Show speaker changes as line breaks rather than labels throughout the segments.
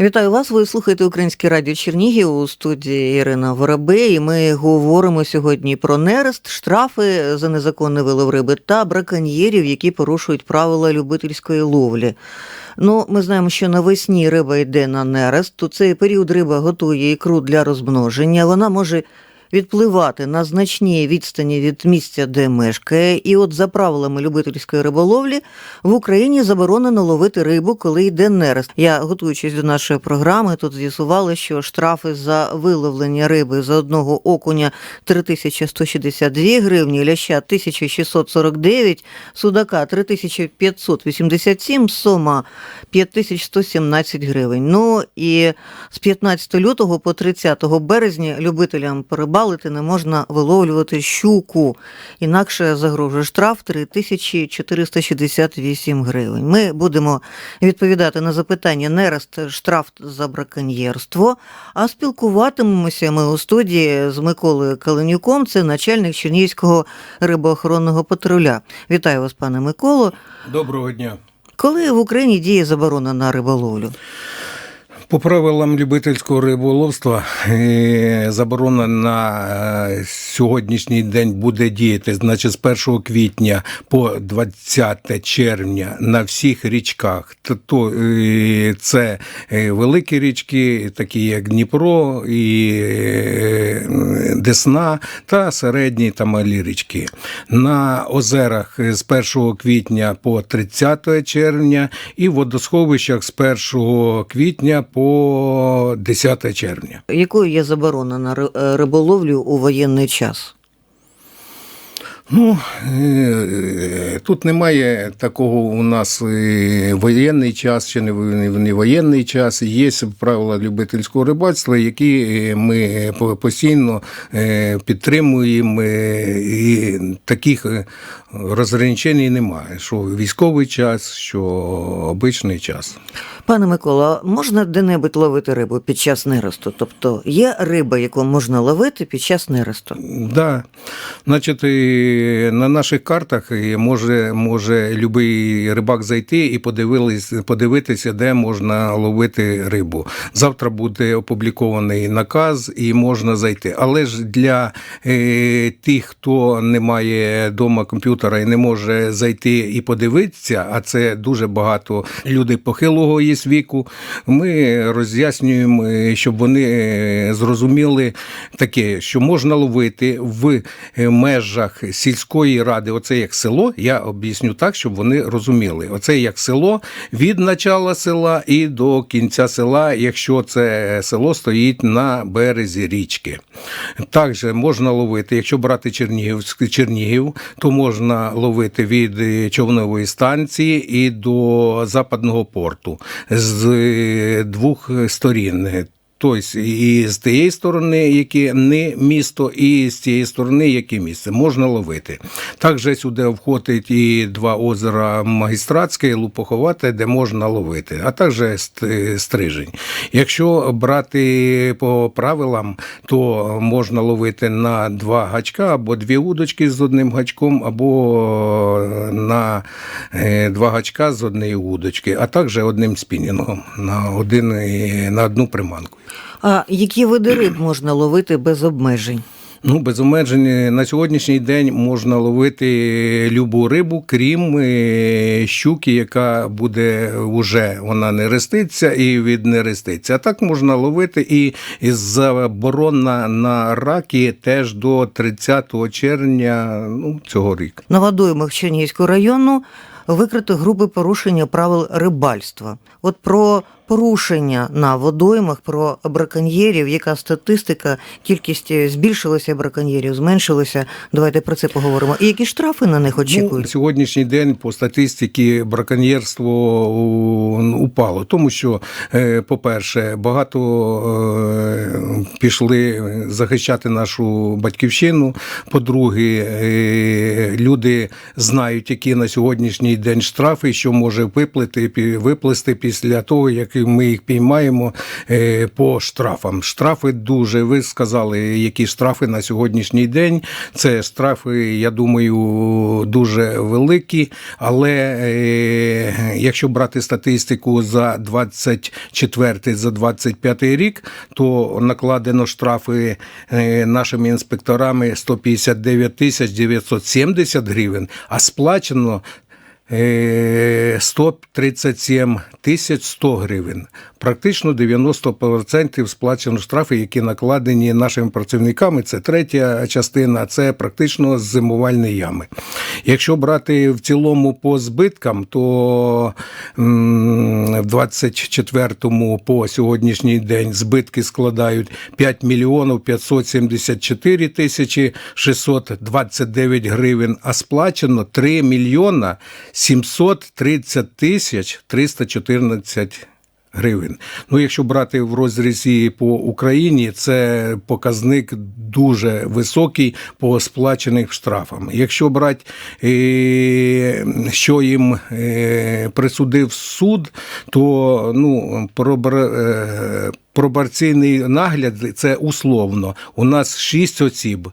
Вітаю вас. Ви слухаєте Українське радіо Чернігів у студії Ірина Воробей. Ми говоримо сьогодні про нерест, штрафи за незаконний вилов риби та браконьєрів, які порушують правила любительської ловлі. Ну, ми знаємо, що навесні риба йде на нерест. У цей період риба готує ікру для розмноження. Вона може відпливати на значній відстані від місця, де мешкає. І от за правилами любительської риболовлі в Україні заборонено ловити рибу, коли йде нерест. Я готуючись до нашої програми, тут з'ясувала, що штрафи за виловлення риби за одного окуня 3162 гривні, ляща 1649, судака 3587, сома 5117 гривень. Ну і з 15 лютого по 30 березня любителям порибалити не можна виловлювати щуку, інакше загрожує штраф 3468 гривень. Ми будемо відповідати на запитання нерест штраф за браконьєрство, а спілкуватимемося ми у студії з Миколою Каленюком, це начальник Чернігівського рибоохоронного патруля. Вітаю вас, пане Миколо.
Доброго дня.
Коли в Україні діє заборона на риболовлю?
По правилам любительського риболовства е, заборона на е, сьогоднішній день буде діяти, значить, з 1 квітня по 20 червня на всіх річках. То е, це великі річки, такі як Дніпро і Десна, та середні та малі річки. На озерах з 1 квітня по 30 червня і в водосховищах з 1 квітня по 10 червня.
Якою є заборона на е, риболовлю у воєнний час?
Ну, е, тут немає такого у нас е, воєнний час чи не воєнний час. Є правила любительського рибальства, які ми постійно підтримуємо, і таких розграничень немає, що військовий час, що обичний час.
Пане Микола, можна де-небудь ловити рибу під час нересту? Тобто є риба, яку можна ловити під час нересту?
Да. Значить, на наших картах може, може любий рибак зайти і подивитися, де можна ловити рибу. Завтра буде опублікований наказ і можна зайти. Але ж для е, тих, хто не має вдома комп'ютера і не може зайти і подивитися, а це дуже багато людей похилого є віку, ми роз'яснюємо, щоб вони е, зрозуміли таке, що можна ловити в е, межах сільської ради, оце як село, я об'ясню так, щоб вони розуміли. Оце як село від начала села і до кінця села, якщо це село стоїть на березі річки. Також можна ловити, якщо брати Чернігів, Чернігів, то можна ловити від е, човнової станції і до западного порту з е, двох сторін. Тобто і з тієї сторони, яке не місто, і з тієї сторони, яке місце, можна ловити. Також сюди входить і два озера Магістратське і Лупоховате, де можна ловити, а також стрижень. Якщо брати по правилам, то можна ловити на два гачка або дві удочки з одним гачком, або на е, два гачка з однієї удочки, а також одним спінінгом на, один, е, на одну приманку.
А які види риб можна ловити без обмежень?
Ну, без обмежень на сьогоднішній день можна ловити любу рибу, крім е, щуки, яка буде вже вона не реститься і від не реститься. А так можна ловити і заборона на раки теж до 30 червня ну, цього року.
На водоймах Чернігівського району викрито групи порушення правил рибальства. От про порушення на водоймах, про браконьєрів, яка статистика, кількість збільшилася браконьєрів, зменшилася. Давайте про це поговоримо. І які штрафи на них
Ну,
очікують?
на сьогоднішній день по статистиці браконьєрство упало, тому що, е, по-перше, багато е, пішли захищати нашу батьківщину. По-друге, е, люди знають, які на сьогоднішній день штрафи, що може виплити, виплисти після того, як ми їх піймаємо е, по штрафам. Штрафи дуже, ви сказали, які штрафи на сьогоднішній день. Це штрафи, я думаю, дуже великі, але е, якщо брати статистику за 24 за 25 рік, то накладено штрафи е, нашими інспекторами 159 тисяч 970 гривень, а сплачено 137 тисяч 100 гривень. Практично 90% сплачено штрафи, які накладені нашими працівниками. Це третя частина, це практично зимувальні ями. Якщо брати в цілому по збиткам, то в 24-му по сьогоднішній день збитки складають 5 мільйонів 574 тисячі 629 гривень, а сплачено 3 мільйона 730 тисяч 314 гривень. Ну, якщо брати в розрізі по Україні, це показник дуже високий по сплачених штрафам. Якщо брати, е, що їм е, присудив суд, то ну, пробар- е, пробарційний нагляд це условно. У нас 6 осіб.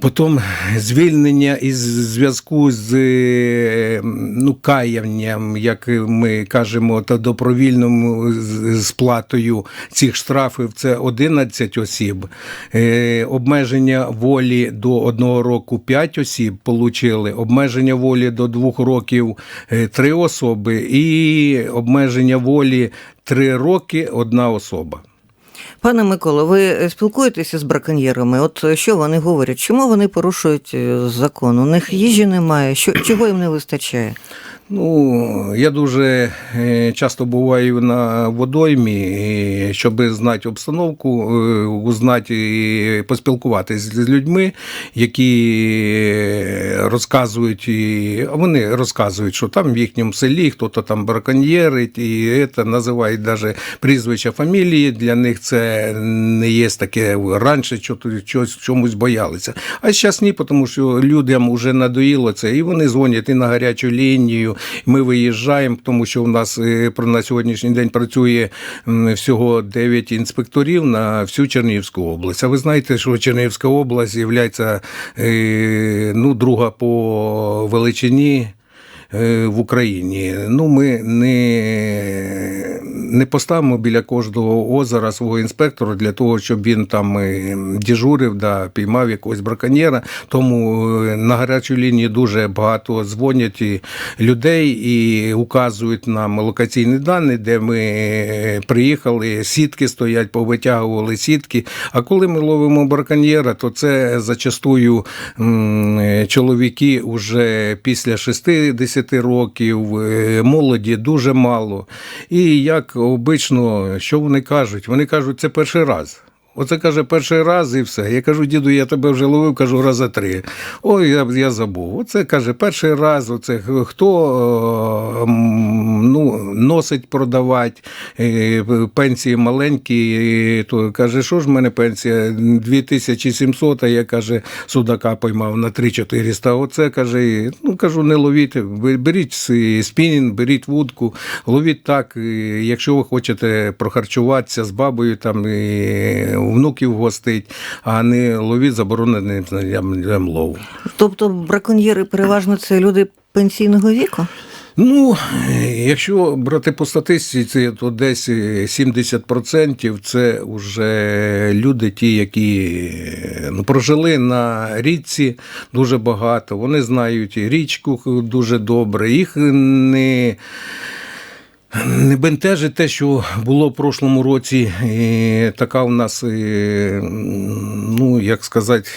Потім звільнення із зв'язку з е, ну, каянням, як ми кажемо, та добровільною з- сплатою цих штрафів це 11 осіб. Е, Обмеження волі до одного року 5 осіб отримали, обмеження волі до двох років 3 особи, і обмеження волі 3 роки одна особа.
Пане Миколо, ви спілкуєтеся з браконьєрами? От що вони говорять? Чому вони порушують е, закон? У них їжі немає, що, чого їм не вистачає?
Ну, я дуже е, часто буваю на водоймі, щоб знати обстановку, е, узнати і поспілкуватися з людьми, які розказують, і вони розказують, що там в їхньому селі хто-то там браконьєрить, і це називають навіть прізвища фамілії. Для них це не є таке раніше, що щось чомусь боялися. А зараз ні, тому що людям вже надоїло це, і вони дзвонять і на гарячу лінію. Ми виїжджаємо, тому що у нас е, на сьогоднішній день працює всього 9 інспекторів на всю Чернігівську область. А ви знаєте, що Чернігівська область є ну, друга по величині е, в Україні. Ну, ми не, не поставимо біля кожного озера свого інспектора для того, щоб він там е, дежурив, да, піймав якогось браконьєра. Тому е, на гарячу лінію дуже багато дзвонять людей і указують нам локаційні дані, де ми е, приїхали, сітки стоять, повитягували сітки. А коли ми ловимо браконьєра, то це зачастую чоловіки вже після 60 років, молоді дуже мало. І як обично, що вони кажуть? Вони кажуть, це перший раз. Оце каже перший раз і все. Я кажу, діду, я тебе вже ловив, кажу, рази три. Ой, я, я забув. Оце каже, перший раз, оце хто е, ну, носить продавати, е, пенсії маленькі, то каже, що ж в мене пенсія 2700, а я каже, судака поймав на 3400. Оце каже, ну кажу, не ловіть, беріть спінінг, беріть вудку, ловіть так, якщо ви хочете прохарчуватися з бабою, там і внуків гостить, а не ловіть заборонений ям лов.
Тобто браконьєри переважно це люди пенсійного віку?
Ну, якщо брати по статистиці, то десь 70% це вже люди, ті, які ну, прожили на річці дуже багато. Вони знають річку дуже добре. Їх не. Не бентежить те, що було в прошлому році, і така у нас, е, ну як сказати,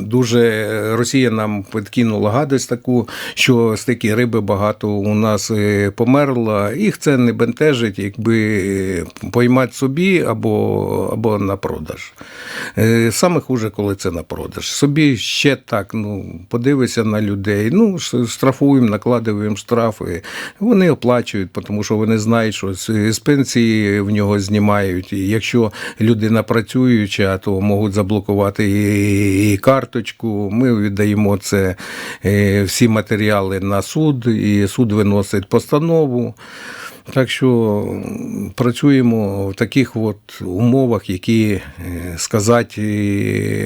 дуже Росія нам підкинула гадость таку, що з такі риби багато у нас е, померло. Їх це не бентежить, якби поймати собі або, або на продаж. Е, Саме хуже, коли це на продаж. Собі ще так, ну, подивися на людей. Ну, штрафуємо, накладуємо штрафи. Вони оплачують, тому що вони знають, що з пенсії в нього знімають. І якщо людина працююча, то можуть заблокувати і, карточку. Ми віддаємо це е, всі матеріали на суд, і суд виносить постанову. Так що працюємо в таких от умовах, які е, сказати,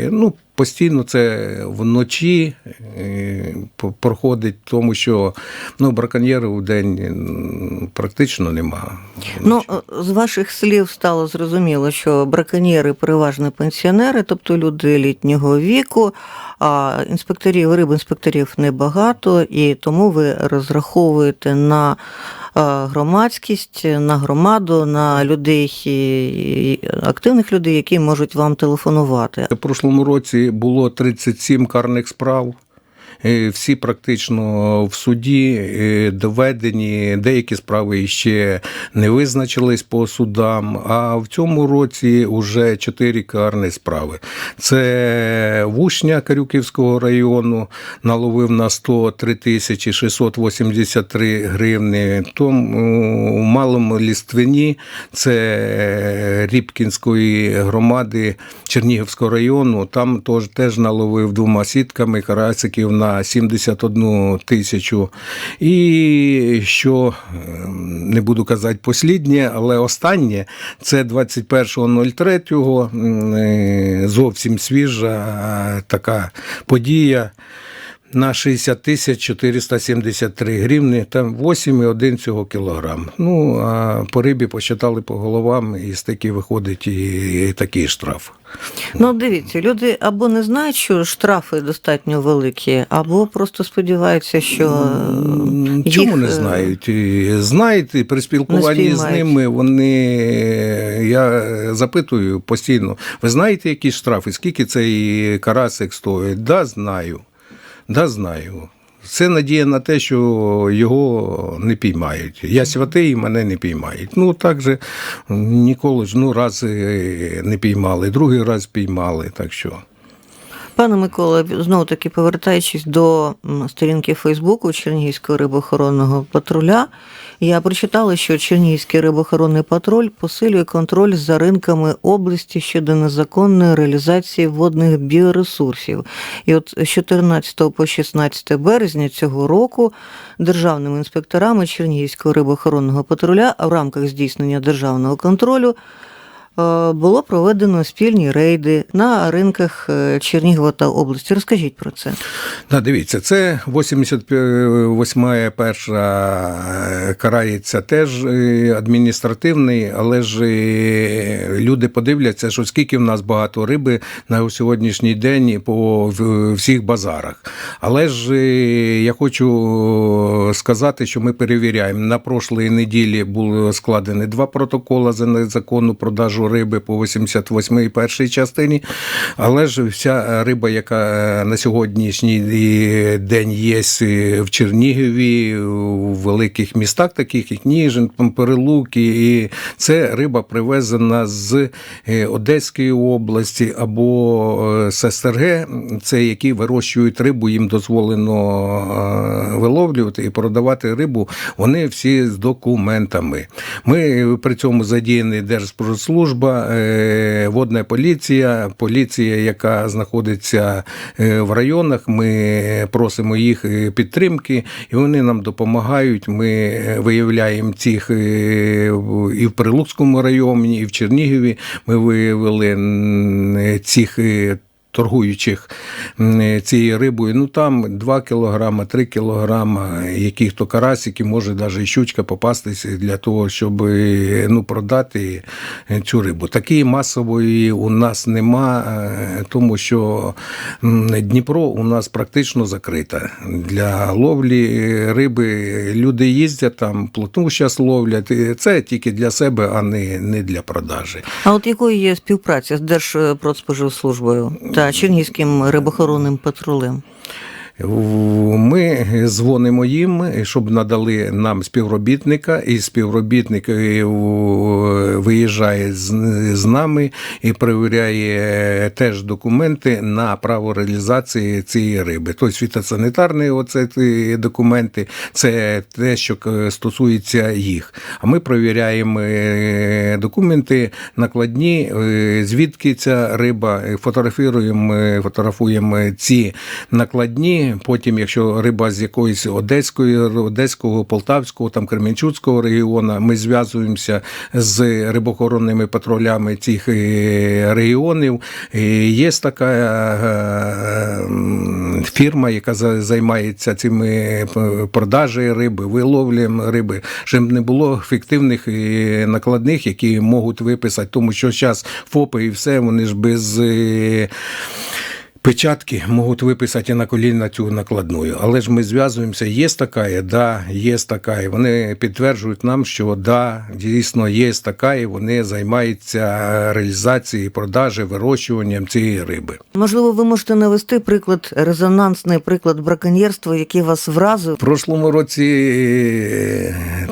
е, ну, постійно це вночі е, проходить, тому що ну, браконьєрів в день практично нема.
Ну, е, з ваших слів стало зрозуміло, що браконьєри переважно пенсіонери, тобто люди літнього віку, а інспекторів, рибінспекторів небагато, і тому ви розраховуєте на громадськість, на громаду, на людей, активних людей, які можуть вам телефонувати.
У прошлому році було 37 карних справ. Е, Всі практично в суді е, доведені, деякі справи ще не визначились по судам. А в цьому році вже чотири карні справи. Це Вушня Карюківського району наловив на 103 тисячі 683 гривни. Том у Малому Ліствині це Рібкінської громади Чернігівського району. Там теж, теж наловив двома сітками карасиків на 71 тисячу. І що ем, не буду казати посліднє, але останнє це 21.03. е, Зовсім свіжа така подія. На 60 тисяч 473 гривні, там 8,1 цього кілограм. Ну, а по рибі посчитали по головам, і з таки виходить і такий штраф.
Ну, дивіться, люди або не знають, що штрафи достатньо великі, або просто сподіваються, що їх,
Чому не
е,
знають? І Знають, і при спілкуванні з ними вони я запитую постійно: ви знаєте, які штрафи? Скільки цей карасик стоїть? Да, знаю. Да, знаю. Це надія на те, що його не піймають. Я святий, і мене не піймають. Ну так же ніколи ж ну раз е, не піймали, другий раз піймали. Так що.
Пане Микола, знову таки повертаючись до сторінки Фейсбуку Чернігівського рибоохоронного патруля, я прочитала, що Чернігівський рибоохоронний патруль посилює контроль за ринками області щодо незаконної реалізації водних біоресурсів. І от з 14 по 16 березня цього року державними інспекторами Чернігівського рибоохоронного патруля в рамках здійснення державного контролю було проведено спільні рейди на ринках е, Чернігова та області. Розкажіть про це.
Да, дивіться, це 88 перша е, карається теж е, адміністративний, але ж е, люди подивляться, що скільки в нас багато риби на сьогоднішній день по всіх базарах. Але ж е, я хочу сказати, що ми перевіряємо. На прошлої неділі було складені два протоколи за незаконну продажу риби по 88-й першій частині. Але ж вся риба, яка е, на сьогоднішній день є в Чернігові, у великих містах, таких як Ніжин, Перелуки, і це риба привезена з е, Одеської області або е, з СРГ, це які вирощують рибу, їм дозволено е, виловлювати і продавати рибу. Вони всі з документами. Ми при цьому задіяні Держпродслужба, е, водна поліція, поліція, яка знаходиться е, в районах. Ми просимо їх е, підтримки, і вони нам допомагають. Ми виявляємо цих і в Прилуцькому районі, і в Чернігові. Ми виявили цих. Торгуючих цією рибою, ну там 2 кілограма, 3 кілограма, яких то карасики, може навіть щучка попастися для того, щоб е, ну, продати цю рибу. Такої масової у нас нема, е, тому що Дніпро у нас практично закрита. Для ловлі риби люди їздять там, плотну зараз ловлять. Це тільки для себе, а не, не для продажі.
А от якою є співпраця з Держпродспоживслужбою та Чернігівським рибохоронним патрулем?
Ми дзвонимо їм, щоб надали нам співробітника, і співробітник е, виїжджає з, нами і перевіряє теж документи на право реалізації цієї риби. Тобто фітосанітарні оце документи, це те, що стосується їх. А ми перевіряємо е, документи накладні, е, звідки ця риба, е, фотографуємо, е, фотографуємо ці накладні. Потім, якщо риба з якоїсь одеської, одеського, полтавського, там Кременчуцького регіону, ми зв'язуємося з рибохоронними патрулями цих е, регіонів. І Є така е, фірма, яка займається цими п- продажею риби, виловлям риби, щоб не було фіктивних е, накладних, які можуть виписати, тому що зараз ФОПи і все, вони ж без. Печатки можуть виписати і на коліна цю накладною, але ж ми зв'язуємося. Є така, да, є така. Вони підтверджують нам, що да, дійсно є така, і вони займаються реалізацією, продажі, вирощуванням цієї риби.
Можливо, ви можете навести приклад, резонансний приклад браконьєрства, який вас вразив.
В прошлому році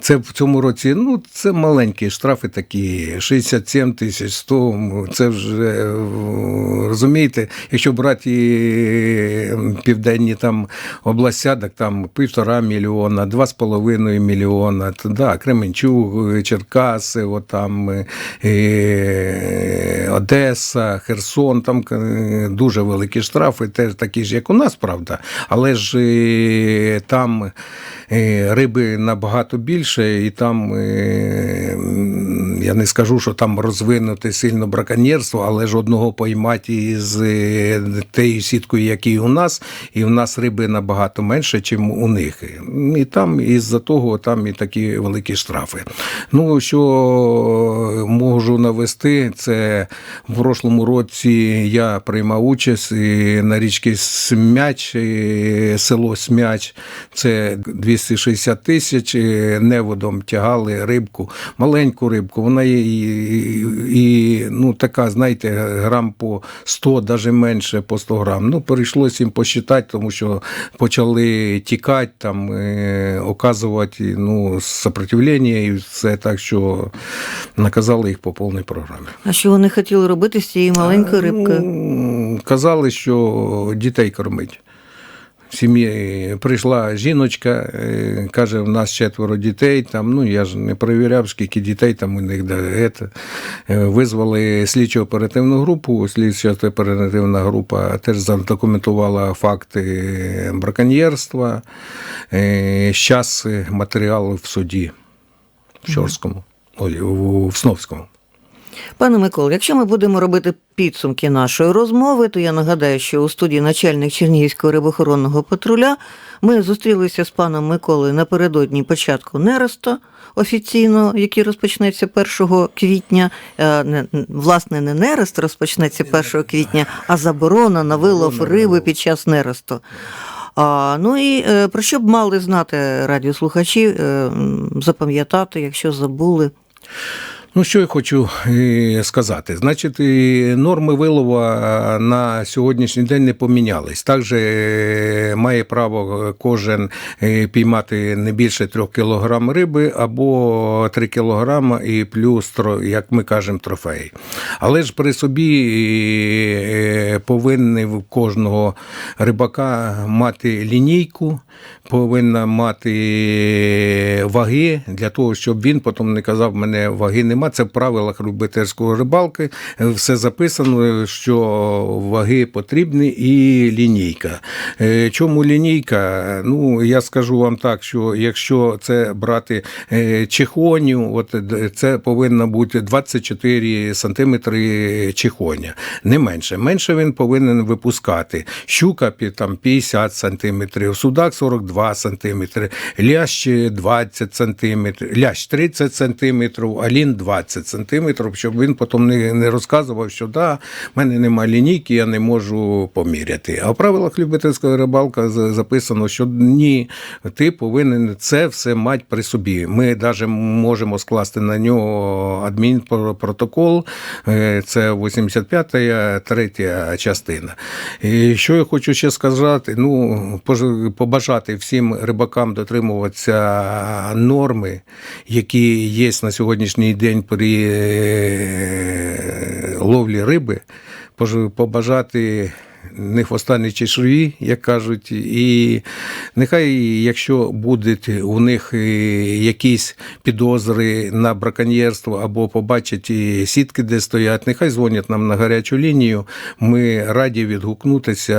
це в цьому році, ну це маленькі штрафи такі, 67 тисяч 100, Це вже розумієте, якщо брати і південні там областя, там півтора мільйона, два з половиною мільйона. Да, Кременчуг, Черкаси, от там е, Одеса, Херсон, там е, дуже великі штрафи, теж такі ж, як у нас, правда. Але ж е, там е, риби набагато більше, і там е, я не скажу, що там розвинуте сильно браконьєрство, але ж одного поймати із е, тією сіткою, як і у нас, і в нас риби набагато менше, ніж у них. І там із-за того там і такі великі штрафи. Ну, що можу навести, це в прошлому році я приймав участь і на річці Смяч, і село Смяч, це 260 тисяч, неводом тягали рибку, маленьку рибку. Вона є і, і, ну, така, знаєте, грам по 100, навіть менше по 100 грам. Ну, перейшлося їм посчитати, тому що почали тікати, там, і оказувати ну, сопротивлення і все так, що наказали їх по повній програмі.
А що вони хотіли робити з цією маленькою рибкою?
Ну, казали, що дітей кормить. Сім'ї прийшла жіночка, е, каже, в нас четверо дітей. Там, ну, я ж не перевіряв, скільки дітей там у них да, ете. Е, визвали слідчо оперативну групу. Слідчо оперативна група теж задокументувала факти браконьєрства. Зараз матеріал в суді в Чорському, ой, в Сновському.
Пане Микола, якщо ми будемо робити підсумки нашої розмови, то я нагадаю, що у студії начальник Чернігівського рибохоронного патруля ми зустрілися з паном Миколою напередодні початку нереста офіційно, який розпочнеться 1 квітня. Е, Власне, не нерест розпочнеться 1 квітня, а заборона на вилов риби під час нересту. А, ну і е, про що б мали знати радіослухачі, е, запам'ятати, якщо забули.
Ну, що я хочу е, сказати. Значить, норми вилова на сьогоднішній день не помінялись. Також е, має право кожен е, піймати не більше 3 кг риби або 3 кг і плюс, як ми кажемо, трофей. Але ж при собі е, повинен кожного рибака мати лінійку, повинна мати ваги для того, щоб він потім не казав, мене ваги нема. Це в правилах любительської рибалки. Все записано, що ваги потрібні і лінійка. Е, Чому лінійка? Ну, я скажу вам так, що якщо це брати е, чехоню, от це повинно бути 24 сантиметри чехоня. Не менше. Менше він повинен випускати. Щука там 50 сантиметрів, судак 42 сантиметри, лящ 20 сантиметрів, лящ 30 сантиметрів, алін 20 сантиметрів, щоб він потім не, не розказував, що да, в мене немає лінійки, я не можу поміряти. А в правилах любительської рибалки записано, що ні, ти повинен це все мати при собі. Ми навіть можемо скласти на нього адмінпротокол, е, це 85-я, третя частина. І що я хочу ще сказати, ну, побажати всім рибакам дотримуватися норми, які є на сьогоднішній день при е, ловлі риби побажати не хвоста, не чешуї, як кажуть, і нехай, якщо будуть у них е, якісь підозри на браконьєрство або побачать сітки, де стоять, нехай дзвонять нам на гарячу лінію. Ми раді відгукнутися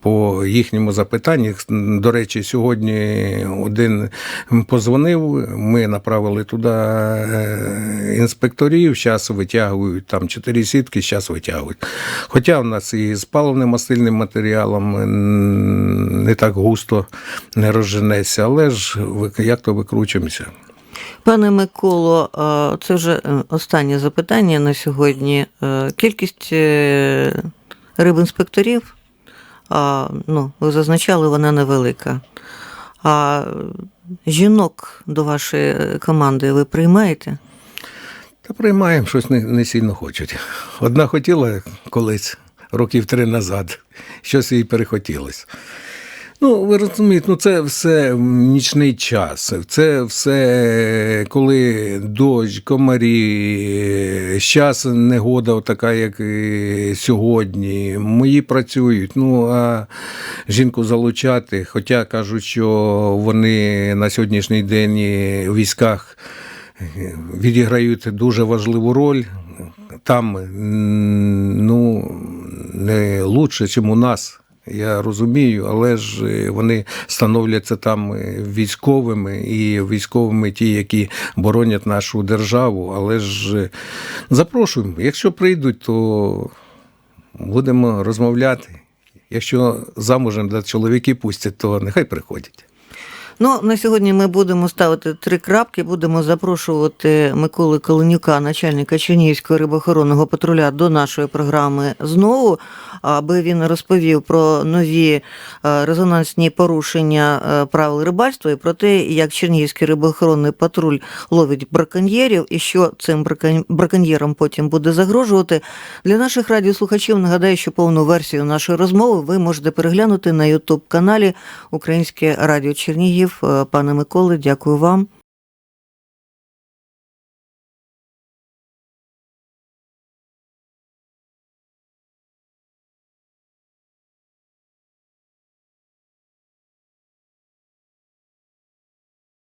по їхньому запитанню. До речі, сьогодні один позвонив, ми направили туди е, інспекторів, зараз витягують там чотири сітки, зараз витягують. Хоча в нас і з паливно-мастильним матеріалом не так густо не розженеться, але ж як то викручуємося.
Пане Миколо, це вже е, останнє запитання на сьогодні. Е, Кількість е, рибінспекторів, ну, ви зазначали, вона невелика. А жінок до вашої команди ви приймаєте?
Та приймаємо, щось не, не сильно хочуть. Одна хотіла колись, років три назад, щось їй перехотілось. Ну, ви розумієте, ну це все нічний час. Це все, коли дощ, комарі, зараз негода така, як і сьогодні. Мої працюють. Ну, а жінку залучати, хоча кажуть, що вони на сьогоднішній день у військах відіграють дуже важливу роль. Там ну, не лучше, ніж у нас. Я розумію, але ж е, вони становляться там е, військовими і військовими ті, які боронять нашу державу. Але ж е, запрошуємо. Якщо прийдуть, то будемо розмовляти. Якщо замужем да, чоловіки пустять, то нехай приходять.
Ну, на сьогодні ми будемо ставити три крапки, будемо запрошувати Миколи Каленюка, начальника Чернігівського рибоохоронного патруля, до нашої програми знову, аби він розповів про нові е, резонансні порушення е, правил рибальства і про те, як Чернігівський рибоохоронний патруль ловить браконьєрів і що цим бракон- браконьєрам потім буде загрожувати. Для наших радіослухачів нагадаю, що повну версію нашої розмови ви можете переглянути на Ютуб каналі Українське Радіо Чернігів. Е, Пане Миколи, дякую вам.